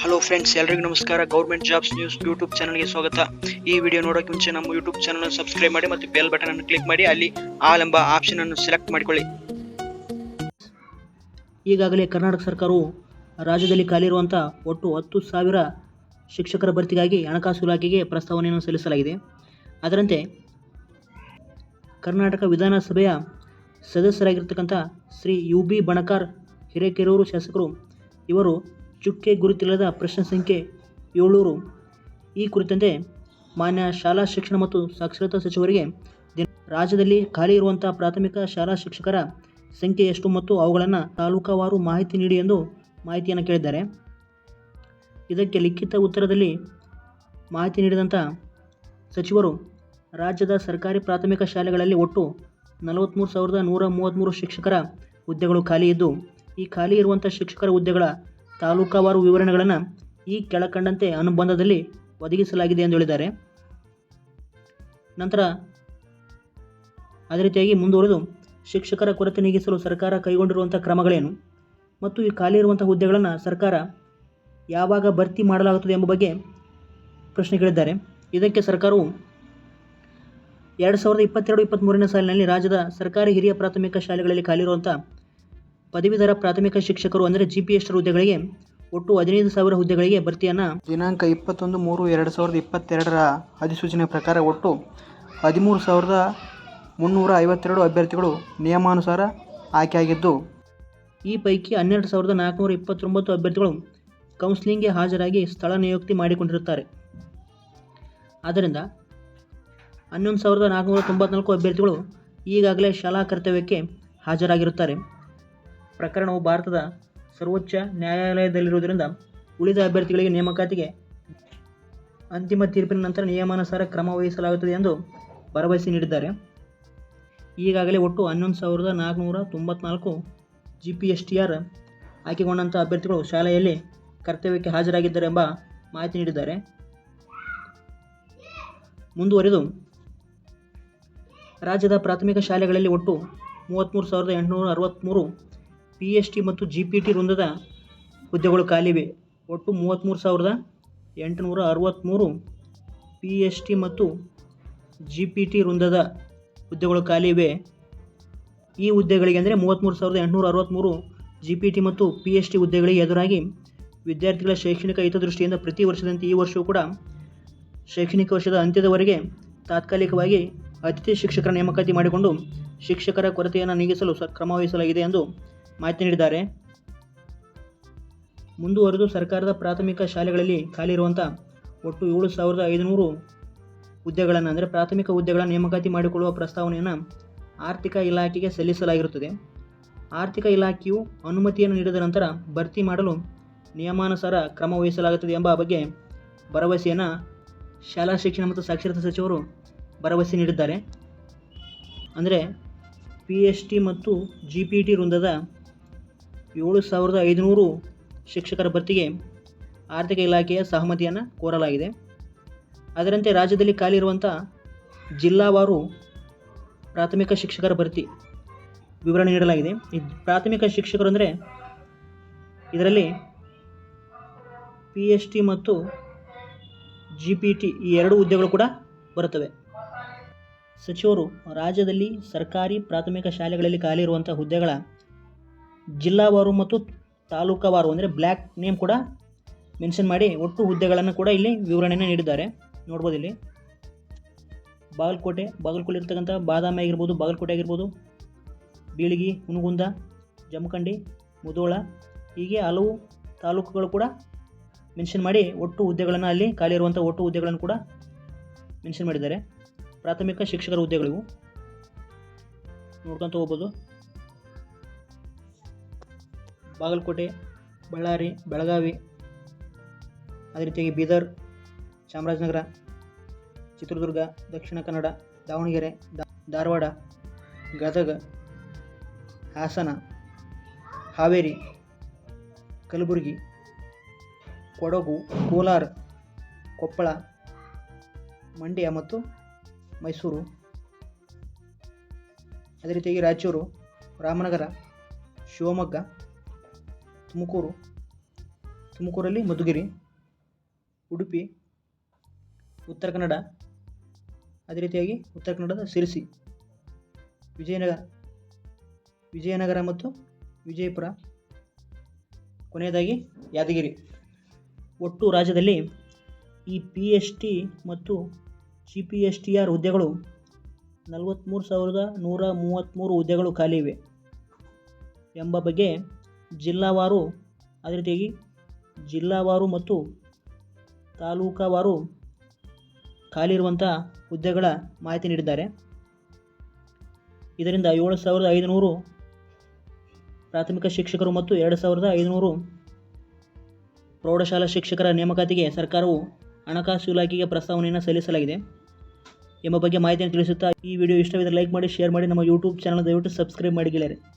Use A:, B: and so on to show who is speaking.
A: Hello friends ಎಲ್ರಿಗೂ ನಮಸ್ಕಾರ. Government jobs news YouTube ಚಾನಲ್ಗೆ ಸ್ವಾಗತ. ಈ ವಿಡಿಯೋ ನೋಡೋಕೆ ಮುಂಚೆ ನಮ್ಮ ಯೂಟ್ಯೂಬ್ ಚಾನಲ್ ಸಬ್ಸ್ಕ್ರೈಬ್ ಮಾಡಿ ಮತ್ತು ಬೆಲ್ ಬಟನ್ ಅನ್ನು ಕ್ಲಿಕ್ ಮಾಡಿ. ಅಲ್ಲಿ ಆಲ್ ಎಂಬ ಆಪ್ಷನ್ ಅನ್ನು ಸೆಲೆಕ್ಟ್ ಮಾಡಿಕೊಳ್ಳಿ.
B: ಈಗಾಗಲೇ ಕರ್ನಾಟಕ ಸರ್ಕಾರವು ರಾಜ್ಯದಲ್ಲಿ ಖಾಲಿ ಇರುವಂಥ ಒಟ್ಟು ಹತ್ತು ಸಾವಿರ ಶಿಕ್ಷಕರ ಭರ್ತಿಗಾಗಿ ಹಣಕಾಸು ಇಲಾಖೆಗೆ ಪ್ರಸ್ತಾವನೆಯನ್ನು ಸಲ್ಲಿಸಲಾಗಿದೆ. ಅದರಂತೆ ಕರ್ನಾಟಕ ವಿಧಾನಸಭೆಯ ಸದಸ್ಯರಾಗಿರ್ತಕ್ಕಂಥ ಶ್ರೀ ಯು ಬಿ ಬಣಕಾರ್ ಹಿರೇಕೆರೂರು ಶಾಸಕರು, ಇವರು ಚುಕ್ಕೆ ಗುರುತಿಲ್ಲದ ಪ್ರಶ್ನೆ ಸಂಖ್ಯೆ ಏಳ್ನೂರು. ಈ ಕುರಿತಂತೆ ಮಾನ್ಯ ಶಾಲಾ ಶಿಕ್ಷಣ ಮತ್ತು ಸಾಕ್ಷರತಾ ಸಚಿವರಿಗೆ ರಾಜ್ಯದಲ್ಲಿ ಖಾಲಿ ಇರುವಂಥ ಪ್ರಾಥಮಿಕ ಶಾಲಾ ಶಿಕ್ಷಕರ ಸಂಖ್ಯೆ ಎಷ್ಟು ಮತ್ತು ಅವುಗಳನ್ನು ತಾಲೂಕಾವಾರು ಮಾಹಿತಿ ನೀಡಿ ಎಂದು ಮಾಹಿತಿಯನ್ನು ಕೇಳಿದ್ದಾರೆ. ಇದಕ್ಕೆ ಲಿಖಿತ ಉತ್ತರದಲ್ಲಿ ಮಾಹಿತಿ ನೀಡಿದಂಥ ಸಚಿವರು, ರಾಜ್ಯದ ಸರ್ಕಾರಿ ಪ್ರಾಥಮಿಕ ಶಾಲೆಗಳಲ್ಲಿ ಒಟ್ಟು ನಲವತ್ತ್ಮೂರು ಸಾವಿರದ ನೂರ ಮೂವತ್ತ್ಮೂರು ಶಿಕ್ಷಕರ ಹುದ್ದೆಗಳು ಖಾಲಿ ಇದ್ದು, ಈ ಖಾಲಿ ಇರುವಂಥ ಶಿಕ್ಷಕರ ಹುದ್ದೆಗಳ ತಾಲೂಕಾವಾರು ವಿವರಣೆಗಳನ್ನು ಈ ಕೆಳಕಂಡಂತೆ ಅನುಬಂಧದಲ್ಲಿ ಒದಗಿಸಲಾಗಿದೆ ಎಂದು ಹೇಳಿದ್ದಾರೆ. ನಂತರ ಅದೇ ರೀತಿಯಾಗಿ ಮುಂದುವರೆದು ಶಿಕ್ಷಕರ ಕೊರತೆ ನೀಗಿಸಲು ಸರ್ಕಾರ ಕೈಗೊಂಡಿರುವಂಥ ಕ್ರಮಗಳೇನು ಮತ್ತು ಈ ಖಾಲಿ ಇರುವಂಥ ಹುದ್ದೆಗಳನ್ನು ಸರ್ಕಾರ ಯಾವಾಗ ಭರ್ತಿ ಮಾಡಲಾಗುತ್ತದೆ ಎಂಬ ಬಗ್ಗೆ ಪ್ರಶ್ನೆ ಕೇಳಿದ್ದಾರೆ ಇದಕ್ಕೆ ಸರ್ಕಾರವು ಎರಡು ಸಾವಿರದ ಇಪ್ಪತ್ತೆರಡು ಇಪ್ಪತ್ತ್ಮೂರನೇ ಸಾಲಿನಲ್ಲಿ ರಾಜ್ಯದ ಸರ್ಕಾರಿ ಹಿರಿಯ ಪ್ರಾಥಮಿಕ ಶಾಲೆಗಳಲ್ಲಿ ಖಾಲಿರುವಂಥ ಪದವೀಧರ ಪ್ರಾಥಮಿಕ ಶಿಕ್ಷಕರು ಅಂದರೆ ಜಿ ಪಿ ಎಸ್ ಹುದ್ದೆಗಳಿಗೆ ಒಟ್ಟು ಹದಿನೈದು ಸಾವಿರ ಹುದ್ದೆಗಳಿಗೆ ಭರ್ತಿಯನ್ನು
A: ದಿನಾಂಕ ಇಪ್ಪತ್ತೊಂದು ಮೂರು ಎರಡು ಸಾವಿರದ ಇಪ್ಪತ್ತೆರಡರ ಅಧಿಸೂಚನೆ ಪ್ರಕಾರ ಒಟ್ಟು ಹದಿಮೂರು ಸಾವಿರದ ಮುನ್ನೂರ ಐವತ್ತೆರಡು ಅಭ್ಯರ್ಥಿಗಳು ನಿಯಮಾನುಸಾರ ಆಯ್ಕೆಯಾಗಿದ್ದು
B: ಈ ಪೈಕಿ ಹನ್ನೆರಡು ಸಾವಿರದ ನಾಲ್ಕುನೂರ ಇಪ್ಪತ್ತೊಂಬತ್ತು ಅಭ್ಯರ್ಥಿಗಳು ಕೌನ್ಸಿಲಿಂಗ್ಗೆ ಹಾಜರಾಗಿ ಸ್ಥಳ ನಿಯುಕ್ತಿ ಮಾಡಿಕೊಂಡಿರುತ್ತಾರೆ. ಆದ್ದರಿಂದ ಹನ್ನೊಂದು ಸಾವಿರದ ನಾಲ್ಕುನೂರ ತೊಂಬತ್ನಾಲ್ಕು ಅಭ್ಯರ್ಥಿಗಳು ಈಗಾಗಲೇ ಶಾಲಾ ಕರ್ತವ್ಯಕ್ಕೆ ಹಾಜರಾಗಿರುತ್ತಾರೆ. ಪ್ರಕರಣವು ಭಾರತದ ಸರ್ವೋಚ್ಚ ನ್ಯಾಯಾಲಯದಲ್ಲಿರುವುದರಿಂದ ಉಳಿದ ಅಭ್ಯರ್ಥಿಗಳಿಗೆ ನೇಮಕಾತಿಗೆ ಅಂತಿಮ ತೀರ್ಪಿನ ನಂತರ ನಿಯಮಾನುಸಾರ ಕ್ರಮ ವಹಿಸಲಾಗುತ್ತದೆ ಎಂದು ಭರವಸೆ ನೀಡಿದ್ದಾರೆ. ಈಗಾಗಲೇ ಒಟ್ಟು ಹನ್ನೊಂದು ಸಾವಿರದ ನಾಲ್ಕುನೂರ ತೊಂಬತ್ನಾಲ್ಕು G P S T R ಆಯ್ಕೆಗೊಂಡಂಥ ಅಭ್ಯರ್ಥಿಗಳು ಶಾಲೆಯಲ್ಲಿ ಕರ್ತವ್ಯಕ್ಕೆ ಹಾಜರಾಗಿದ್ದಾರೆ ಎಂಬ ಮಾಹಿತಿ ನೀಡಿದ್ದಾರೆ. ಮುಂದುವರೆದು, ರಾಜ್ಯದ ಪ್ರಾಥಮಿಕ ಶಾಲೆಗಳಲ್ಲಿ ಒಟ್ಟು ಮೂವತ್ತ್ಮೂರು ಸಾವಿರದ ಎಂಟುನೂರ ಅರವತ್ತ್ಮೂರು ಪಿ ಎಚ್ ಟಿ ಮತ್ತು ಜಿ ಪಿ ಟಿ ವೃಂದದ ಹುದ್ದೆಗಳು ಖಾಲಿವೆ. ಒಟ್ಟು ಮೂವತ್ತ್ಮೂರು ಸಾವಿರದ ಎಂಟುನೂರ ಅರವತ್ತ್ಮೂರು ಪಿ ಎಚ್ ಟಿ ಮತ್ತು ಜಿ ಪಿ ಟಿ ವೃಂದದ ಹುದ್ದೆಗಳು ಖಾಲಿ ಇವೆ ಈ ಹುದ್ದೆಗಳಿಗೆ ಅಂದರೆ ಮೂವತ್ತ್ಮೂರು ಸಾವಿರದ ಎಂಟುನೂರ ಅರವತ್ತ್ಮೂರು ಜಿ ಪಿ ಟಿ ಮತ್ತು ಪಿ ಎಚ್ ಟಿ ಹುದ್ದೆಗಳಿಗೆ ಎದುರಾಗಿ ವಿದ್ಯಾರ್ಥಿಗಳ ಶೈಕ್ಷಣಿಕ ಹಿತದೃಷ್ಟಿಯಿಂದ ಪ್ರತಿ ವರ್ಷದಂತೆ ಈ ವರ್ಷವೂ ಕೂಡ ಶೈಕ್ಷಣಿಕ ವರ್ಷದ ಅಂತ್ಯದವರೆಗೆ ತಾತ್ಕಾಲಿಕವಾಗಿ ಅತಿಥಿ ಶಿಕ್ಷಕರ ನೇಮಕಾತಿ ಮಾಡಿಕೊಂಡು ಶಿಕ್ಷಕರ ಕೊರತೆಯನ್ನು ನೀಗಿಸಲು ಸ ಕ್ರಮ ವಹಿಸಲಾಗಿದೆ ಎಂದು ಮಾಹಿತಿ ನೀಡಿದ್ದಾರೆ. ಮುಂದುವರೆದು ಸರ್ಕಾರದ ಪ್ರಾಥಮಿಕ ಶಾಲೆಗಳಲ್ಲಿ ಖಾಲಿ ಇರುವಂಥ ಒಟ್ಟು ಏಳು ಸಾವಿರದ ಐದುನೂರು ಹುದ್ದೆಗಳನ್ನು, ಅಂದರೆ ಪ್ರಾಥಮಿಕ ಹುದ್ದೆಗಳ ನೇಮಕಾತಿ ಮಾಡಿಕೊಳ್ಳುವ ಪ್ರಸ್ತಾವನೆಯನ್ನು ಆರ್ಥಿಕ ಇಲಾಖೆಗೆ ಸಲ್ಲಿಸಲಾಗಿರುತ್ತದೆ. ಆರ್ಥಿಕ ಇಲಾಖೆಯು ಅನುಮತಿಯನ್ನು ನೀಡಿದ ನಂತರ ಭರ್ತಿ ಮಾಡಲು ನಿಯಮಾನುಸಾರ ಕ್ರಮ ವಹಿಸಲಾಗುತ್ತದೆ ಎಂಬ ಬಗ್ಗೆ ಭರವಸೆಯನ್ನು ಶಾಲಾ ಶಿಕ್ಷಣ ಮತ್ತು ಸಾಕ್ಷರತಾ ಸಚಿವರು ಭರವಸೆ ನೀಡಿದ್ದಾರೆ. ಅಂದರೆ ಪಿ ಎಚ್ ಟಿ ಮತ್ತು ಜಿ ಪಿ ಟಿ ವೃಂದದ ಏಳು ಸಾವಿರದ ಐದುನೂರು ಶಿಕ್ಷಕರ ಭರ್ತಿಗೆ ಆರ್ಥಿಕ ಇಲಾಖೆಯ ಸಹಮತಿಯನ್ನು ಕೋರಲಾಗಿದೆ. ಅದರಂತೆ ರಾಜ್ಯದಲ್ಲಿ ಖಾಲಿ ಇರುವಂಥ ಜಿಲ್ಲಾವಾರು ಪ್ರಾಥಮಿಕ ಶಿಕ್ಷಕರ ಭರ್ತಿ ವಿವರಣೆ ನೀಡಲಾಗಿದೆ. ಈ ಪ್ರಾಥಮಿಕ ಶಿಕ್ಷಕರು ಅಂದರೆ ಇದರಲ್ಲಿ ಪಿ ಎಚ್ ಟಿ ಮತ್ತು ಜಿ ಪಿ ಟಿ ಈ ಎರಡು ಹುದ್ದೆಗಳು ಕೂಡ ಬರುತ್ತವೆ. ಸಚಿವರು ರಾಜ್ಯದಲ್ಲಿ ಸರ್ಕಾರಿ ಪ್ರಾಥಮಿಕ ಶಾಲೆಗಳಲ್ಲಿ ಖಾಲಿ ಇರುವಂಥ ಹುದ್ದೆಗಳ ಜಿಲ್ಲಾವಾರು ಮತ್ತು ತಾಲೂಕಾವಾರು ಅಂದರೆ ಬ್ಲ್ಯಾಕ್ ನೇಮ್ ಕೂಡ ಮೆನ್ಷನ್ ಮಾಡಿ ಒಟ್ಟು ಹುದ್ದೆಗಳನ್ನು ಕೂಡ ಇಲ್ಲಿ ವಿವರಣೆಯನ್ನು ನೀಡಿದ್ದಾರೆ. ನೋಡ್ಬೋದು ಇಲ್ಲಿ. ಬಾಗಲಕೋಟೆ ಬಾಗಲಕೋಟೆ ಇರ್ತಕ್ಕಂಥ ಬಾದಾಮಿ ಆಗಿರ್ಬೋದು, ಬಾಗಲಕೋಟೆ ಆಗಿರ್ಬೋದು, ಬೀಳಿಗಿ ಹುನಗುಂದ ಜಮಖಂಡಿ, ಮುದೋಳ, ಹೀಗೆ ಹಲವು ತಾಲೂಕುಗಳು ಕೂಡ ಮೆನ್ಷನ್ ಮಾಡಿ ಒಟ್ಟು ಹುದ್ದೆಗಳನ್ನು ಅಲ್ಲಿ ಖಾಲಿ ಇರುವಂಥ ಒಟ್ಟು ಹುದ್ದೆಗಳನ್ನು ಕೂಡ ಮೆನ್ಷನ್ ಮಾಡಿದ್ದಾರೆ. ಪ್ರಾಥಮಿಕ ಶಿಕ್ಷಕರ ಹುದ್ದೆಗಳಿವು. ನೋಡ್ಕೊತ ಹೋಗ್ಬೋದು. ಬಾಗಲಕೋಟೆ, ಬಳ್ಳಾರಿ, ಬೆಳಗಾವಿ ಅದೇ ರೀತಿಯಾಗಿ ಬೀದರ್, ಚಾಮರಾಜನಗರ, ಚಿತ್ರದುರ್ಗ, ದಕ್ಷಿಣ ಕನ್ನಡ, ದಾವಣಗೆರೆ ಧಾರವಾಡ, ಗದಗ, ಹಾಸನ, ಹಾವೇರಿ, ಕಲಬುರಗಿ, ಕೊಡಗು, ಕೋಲಾರ, ಕೊಪ್ಪಳ, ಮಂಡ್ಯ ಮತ್ತು ಮೈಸೂರು. ಅದೇ ರೀತಿಯಾಗಿ ರಾಯಚೂರು, ರಾಮನಗರ, ಶಿವಮೊಗ್ಗ ತುಮಕೂರು. ತುಮಕೂರಲ್ಲಿ ಮಧುಗಿರಿ, ಉಡುಪಿ, ಉತ್ತರ ಕನ್ನಡ, ಅದೇ ರೀತಿಯಾಗಿ ಉತ್ತರ ಕನ್ನಡದ ಸಿರಿಸಿ, ವಿಜಯನಗರ ವಿಜಯನಗರ ಮತ್ತು ವಿಜಯಪುರ. ಕೊನೆಯದಾಗಿ ಯಾದಗಿರಿ. ಒಟ್ಟು ರಾಜ್ಯದಲ್ಲಿ ಈ ಪಿ ಎಸ್ ಟಿ ಮತ್ತು G P S T R ಹುದ್ದೆಗಳು ನಲವತ್ತ್ಮೂರು ಸಾವಿರದ ನೂರ ಮೂವತ್ತ್ಮೂರು ಹುದ್ದೆಗಳು ಖಾಲಿ ಇವೆ. ಎಂಬ ಬಗ್ಗೆ ಜಿಲ್ಲಾವಾರು, ಅದೇ ರೀತಿಯಾಗಿ ಜಿಲ್ಲಾವಾರು ಮತ್ತು ತಾಲೂಕಾವಾರು ಖಾಲಿ ಇರುವಂಥ ಹುದ್ದೆಗಳ ಮಾಹಿತಿ ನೀಡಿದ್ದಾರೆ. ಇದರಿಂದ ಏಳು ಸಾವಿರದ ಐದುನೂರು ಪ್ರಾಥಮಿಕ ಶಿಕ್ಷಕರು ಮತ್ತು ಎರಡು ಸಾವಿರದ ಐದುನೂರು ಪ್ರೌಢಶಾಲಾ ಶಿಕ್ಷಕರ ನೇಮಕಾತಿಗೆ ಸರ್ಕಾರವು ಹಣಕಾಸು ಇಲಾಖೆಗೆ ಪ್ರಸ್ತಾವನೆಯನ್ನು ಸಲ್ಲಿಸಲಾಗಿದೆ. ಎಂಬ ಬಗ್ಗೆ ಮಾಹಿತಿಯನ್ನು ತಿಳಿಸುತ್ತಾ ಈ ವಿಡಿಯೋ ಇಷ್ಟವಿದ್ದರೆ ಲೈಕ್ ಮಾಡಿ, ಶೇರ್ ಮಾಡಿ. ನಮ್ಮ ಯೂಟ್ಯೂಬ್ ಚಾನಲ್ ದಯವಿಟ್ಟು ಸಬ್ಸ್ಕ್ರೈಬ್ ಮಾಡಿ ಗೆಳೆಯರೆ.